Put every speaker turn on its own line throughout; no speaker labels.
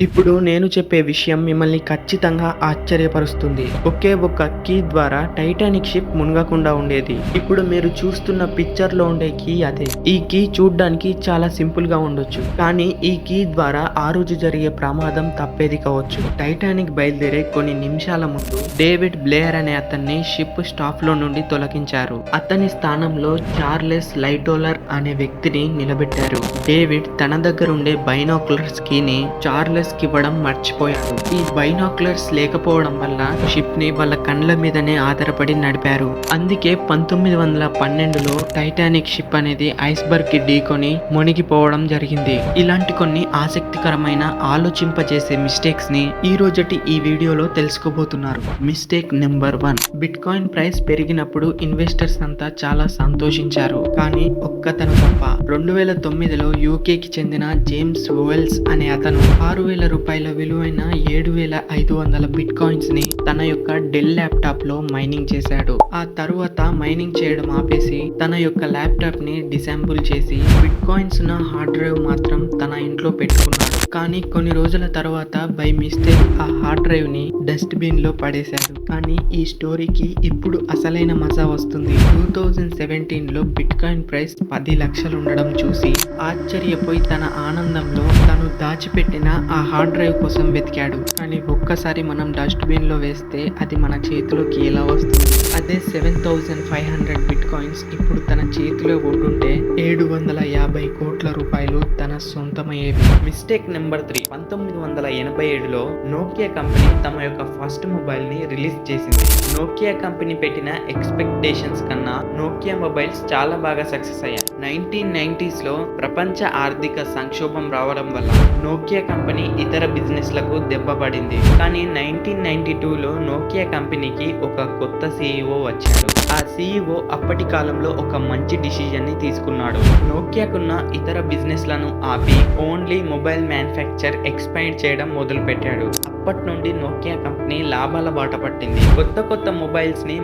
ఇప్పుడు నేను చెప్పే విషయం మిమ్మల్ని ఖచ్చితంగా ఆశ్చర్యపరుస్తుంది. ఒకే ఒక కీ ద్వారా టైటానిక్ షిప్ మునగకుండా ఉండేది. ఇప్పుడు మీరు చూస్తున్న పిక్చర్లో ఉండే కీ అదే. ఈ కీ చూడ్డానికి చాలా సింపుల్గా ఉండొచ్చు. కానీ ఈ కీ ద్వారా ఆ రోజు జరిగే ప్రమాదం తప్పేది కావచ్చు. టైటానిక్ బయలుదేరే కొన్ని నిమిషాల ముందు డేవిడ్ బ్లేయర్ అనే అతన్ని షిప్ స్టాఫ్లో నుండి తొలగించారు. అతని స్థానంలో చార్లెస్ లైటోలర్ అనే వ్యక్తిని నిలబెట్టారు. డేవిడ్ తన దగ్గర ఉండే బైనాకులర్స్ కీని చార్లెస్ బైనాక్యులర్స్కి ఇవ్వడం మర్చిపోయాడు ఈ బైనాక్యులర్స్ లేకపోవడం వల్ల షిప్ని వాళ్ళ కండ్ల మీదనే ఆధారపడి నడిపారు. అందుకే పంతొమ్మిది వందల పన్నెండులో టైటానిక్ షిప్ అనేది ఐస్బర్గ్కి ఢీకొని మునిగిపోవడం జరిగింది. ఇలాంటి కొన్ని ఆసక్తికరమైన ఆలోచింపజేసే మిస్టేక్స్ని ఈ రోజటి ఈ వీడియోలో తెలుసుకోబోతున్నారు. Mistake number one. Bitcoin price పెరిగినప్పుడు ఇన్వెస్టర్స్ అంతా చాలా సంతోషించారు. కానీ ఒక్కతను తప్ప రెండు వేల తొమ్మిదిలో యూకేకి చెందిన జేమ్స్ వెల్స్ అనే అతను ఆరు వేల రూపాయల విలువైన ఏడు వేల ఐదు వందల బిట్ కాయిన్స్ని తన యొక్క డెల్ ల్యాప్టాప్లో మైనింగ్ చేశాడు. ఆ తరువాత మైనింగ్ చేయడం ఆపేసి తన యొక్క ల్యాప్టాప్ని డిసాంబుల్ చేసి బిట్ కాయిన్స్ ఉన్న హార్డ్ డ్రైవ్ మాత్రం తన ఇంట్లో పెట్టుకున్నాడు. కానీ కొన్ని రోజుల తర్వాత బై మిస్టేక్ ఆ హార్డ్ డ్రైవ్ని డస్ట్ బిన్లో పడేశాడు. కానీ ఈ స్టోరీకి ఇప్పుడు అసలైన మజా వస్తుంది. టూ థౌజండ్ సెవెంటీన్లో బిట్ కాయిన్ ప్రైస్ పది లక్షలు ఉండడం చూసి ఆశ్చర్యపోయి తన ఆనందంలో తను దాచిపెట్టిన ఆ హార్డ్ డ్రైవ్ కోసం వెతికాడు. కానీ ఒక్కసారి మనం డస్ట్ బిన్లో వేస్తే అది మన చేతిలోకి ఎలా వస్తుంది? అదే seven thousand five hundred bitcoins ఇప్పుడు తన చేతిలో ఉంటుంటే ఏడు వందల యాభై కోట్ల రూపాయలు తన సొంతమయ్యేవి మిస్టేక్ నెంబర్ త్రీ. పంతొమ్మిది వందల ఎనభై ఏడులో నోకియా కంపెనీ తమ యొక్క ఫస్ట్ మొబైల్ని రిలీజ్ చేసింది. నోకియా కంపెనీ పెట్టిన ఎక్స్పెక్టేషన్స్ కన్నా నోకియా మొబైల్స్ చాలా బాగా సక్సెస్ అయ్యాయి. నైన్టీన్ నైన్టీస్లో ప్రపంచ ఆర్థిక సంక్షోభం రావడం వల్ల నోకియా కంపెనీ ఇతర బిజినెస్లకు దెబ్బపడింది కానీ నైన్టీన్ నైన్టీ టూలో నోకియా కంపెనీకి ఒక కొత్త సీఈఓ వచ్చాడు. ఆ సీఈఓ అప్పటి కాలంలో ఒక మంచి డిసిజన్ని తీసుకున్నాడు. నోకియాకున్న ఇతర బిజినెస్లను ఆపి ఓన్లీ మొబైల్ మ్యానుఫ్యాక్చర్ ఎక్స్పాండ్ చేయడం మొదలుపెట్టాడు. అప్పటి నుండి నోకియా కంపెనీ లాభాల బాట పట్టింది. కొత్త కొత్త మొబైల్స్ని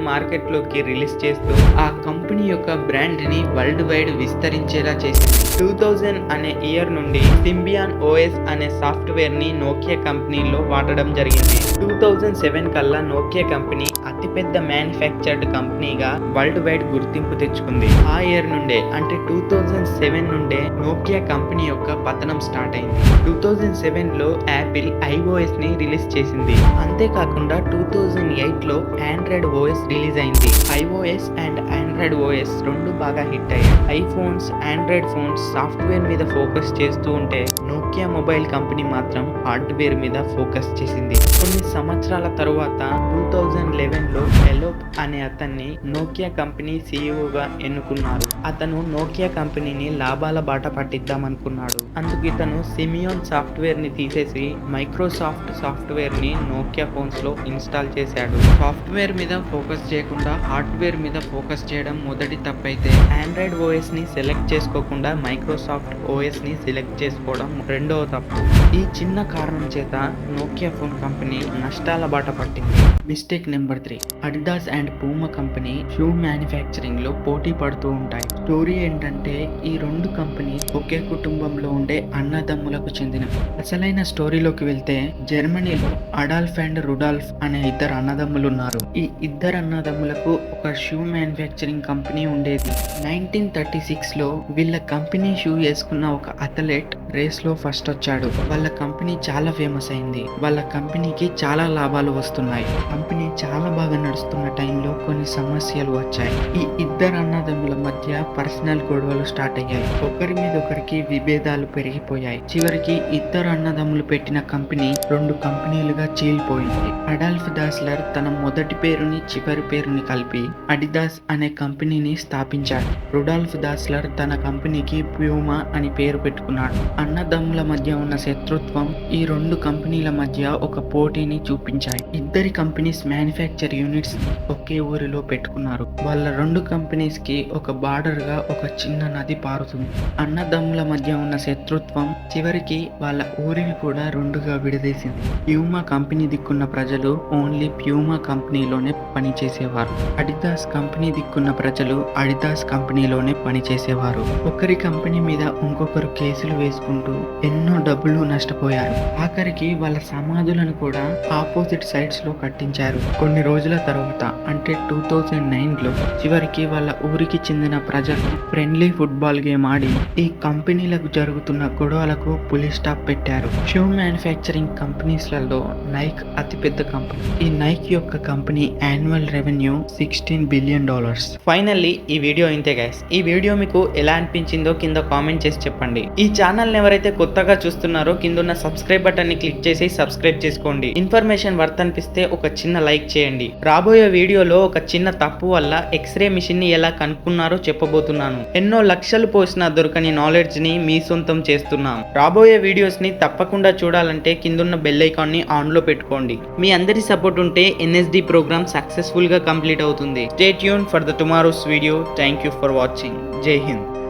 రిలీజ్ చేస్తూ ఆ కంపెనీ యొక్క బ్రాండ్ని వరల్డ్ వైడ్ విస్తరించేలా చేసింది. టూ థౌజండ్ అనే ఇయర్ నుండి సింబియాన్ ఓఎస్ అనే సాఫ్ట్వేర్ని నోకియా కంపెనీలో వాడడం జరిగింది. టూ థౌజండ్ సెవెన్ కల్లా నోకియా కంపెనీ అతిపెద్ద మ్యానుఫ్యాక్చర్డ్ కంపెనీగా వరల్డ్ వైడ్ గుర్తింపు తెచ్చుకుంది. ఆ ఇయర్ నుండే అంటే టూ థౌజండ్ సెవెన్ నుండే నోకియా కంపెనీ యొక్క పతనం స్టార్ట్ అయింది. టూ థౌజండ్ సెవెన్లో యాపిల్ ఐఓఎస్ని రిలీజ్ చేసింది. అంతేకాకుండా టూ థౌజండ్ ఎయిట్లో ఆండ్రాయిడ్ ఓఎస్ రిలీజ్ అయింది. ఐఓఎస్ అండ్ ఆండ్రాయిడ్ ఓఎస్ రెండు బాగా హిట్ అయ్యాయి. ఫోన్స్ ఆండ్రాయిడ్ ఫోన్స్ సాఫ్ట్వేర్ మీద ఫోకస్ చేస్తూ ఉంటే నోకియా మొబైల్ కంపెనీ మాత్రం హార్డ్వేర్ మీద ఫోకస్ చేసింది. కొన్ని సంవత్సరాల తరువాత టూ థౌజండ్ లెవెన్లో ఎలోప్ అనే అతన్ని నోకియా కంపెనీ సీఈఓగా ఎన్నుకున్నారు. అతను నోకియా కంపెనీని లాభాల బాట పట్టిద్దామనుకున్నాడు. అందుకు ఇతను సిమియోన్ సాఫ్ట్వేర్ని తీసేసి మైక్రోసాఫ్ట్ సాఫ్ట్వేర్ని నోకియా ఫోన్స్లో ఇన్స్టాల్ చేశాడు. సాఫ్ట్వేర్ మీద ఫోకస్ చేయకుండా హార్డ్వేర్ మీద ఫోకస్ చేయడం మొదటి తప్పైతే ఆండ్రాయిడ్ ఓఎస్ ని సెలెక్ట్ చేసుకోకుండా మైక్రోసాఫ్ట్ ఓఎస్ని సెలెక్ట్ చేసుకోవడం రెండవ తప్పు. ఈ చిన్న కారణం చేత నోకియా ఫోన్ కంపెనీ నష్టాల బాట పట్టింది. Mistake number three Adidas and Puma company shoe మ్యానుఫ్యాక్చరింగ్లో పోటీ పడుతూ ఉంటాయి. స్టోరీ ఏంటంటే ఈ రెండు కంపెనీ ఒకే కుటుంబంలో ఉండే అన్నదమ్ములకు చెందిన. అసలైన స్టోరీలోకి వెళ్తే జర్మనీలో అడాల్ఫ్ అండ్ రుడాల్ఫ్ అనే ఇద్దరు అన్నదమ్ములు ఉన్నారు ఈ ఇద్దరు అన్నదమ్ములకు ఒక షూ మ్యానుఫ్యాక్చరింగ్ కంపెనీ ఉండేది. నైన్టీన్ థర్టీ సిక్స్లో వీళ్ళ కంపెనీ షూ వేసుకున్న ఒక అథ్లెట్ రేస్లో ఫస్ట్ వచ్చాడు. వాళ్ళ కంపెనీ చాలా ఫేమస్ అయింది. వాళ్ళ కంపెనీకి చాలా లాభాలు వస్తున్నాయి. కంపెనీ చాలా బాగా నడుస్తున్న టైంలో కొన్ని సమస్యలు వచ్చాయి. ఈ ఇద్దరు అన్నదమ్ముల మధ్య పర్సనల్ గొడవలు స్టార్ట్ అయ్యాయి. ఒకరి మీద ఒకరికి విభేదాలు పెరిగిపోయాయి. చివరికి ఇద్దరు అన్నదమ్ములు పెట్టిన కంపెనీ రెండు కంపెనీలుగా చీలిపోయింది. అడాల్ఫ్ దాస్లర్ తన మొదటి పేరుని చివరి పేరుని కలిపి అడిదాస్ అనే కంపెనీని స్థాపించాడు. రుడాల్ఫ్ దాస్ దాస్లర్ తన కంపెనీకి ప్యూమా అని పేరు పెట్టుకున్నాడు. అన్నదమ్ముల మధ్య ఉన్న శత్రుత్వం ఈ రెండు కంపెనీల మధ్య ఒక పోటీని చూపించాయి. ఇద్దరి కంపెనీస్ మ్యానుఫ్యాక్చర్ యూనిట్స్ ఒకే ఊరిలో పెట్టుకున్నారు. వాళ్ళ రెండు కంపెనీస్కి ఒక బార్డర్గా ఒక చిన్న నది పారుతుంది. అన్నదమ్ముల మధ్య ఉన్న శత్రుత్వం చివరికి వాళ్ళ ఊరిని కూడా కూడా రెండుగా విడదీసింది. ప్యూమా కంపెనీ దిక్కున్న ప్రజలు ఓన్లీ ప్యూమా కంపెనీలోనే పనిచేసేవారు. అడిదాస్ కంపెనీ దిక్కున్న ప్రజలు అడిదాస్ కంపెనీలోనే పనిచేసేవారు. చేసేవారు. ఒకరి కంపెనీ మీద ఇంకొకరు కేసులు వేసుకుంటూ ఎన్నో డబ్బులు నష్టపోయారు. ఆఖరికి వాళ్ళ సమాధులను కూడా ఆపోజిట్ సైడ్స్లో కట్టించారు. కొన్ని రోజుల తర్వాత అంటే టూ థౌజండ్ నైన్లో చివరికి వాళ్ళ ఊరికి చెందిన ప్రజలు ఫ్రెండ్లీ ఫుట్బాల్ గేమ్ ఆడి ఈ కంపెనీలకు జరుగుతున్న గొడవలకు పులి స్టాప్ పెట్టారు. షూ మ్యానుఫ్యాక్చరింగ్ కంపెనీస్లలో నైక్ అతిపెద్ద కంపెనీ. ఈ నైక్ యొక్క company annual revenue sixteen billion dollars. Finally ఈ వీడియో ఇంతే గైస్ ఈ వీడియో మీకు ఎలా అనిపించిందో కింద కామెంట్ చేసి చెప్పండి. ఈ ఛానల్ ఎవరైతే కొత్తగా చూస్తున్నారో కింద ఉన్న సబ్స్క్రైబ్ బటన్ని క్లిక్ చేసి సబ్స్క్రైబ్ చేసుకోండి. ఇన్ఫర్మేషన్ వర్త్ అనిపిస్తే ఒక చిన్న లైక్ చేయండి. రాబోయే వీడియోలో ఒక చిన్న తప్పు వల్ల ఎక్స్రే మిషన్ని ఎలా కనుక్కున్నారో చెప్పబోతున్నాను. ఎన్నో లక్షలు పోసిన దొరకని నాలెడ్జ్ని మీ సొంతం చేస్తున్నాం. రాబోయే వీడియోస్ని తప్పకుండా చూడాలంటే కిందున్న బెల్ ఐకాన్ని ఆన్లో పెట్టుకోండి. మీ అందరి సపోర్ట్ ఉంటే ఎన్ఎస్డి ప్రోగ్రామ్ సక్సెస్ఫుల్గా కంప్లీట్ అవుతుంది. Stay tune for the tomorrow's video thank you for watching Ceyhin.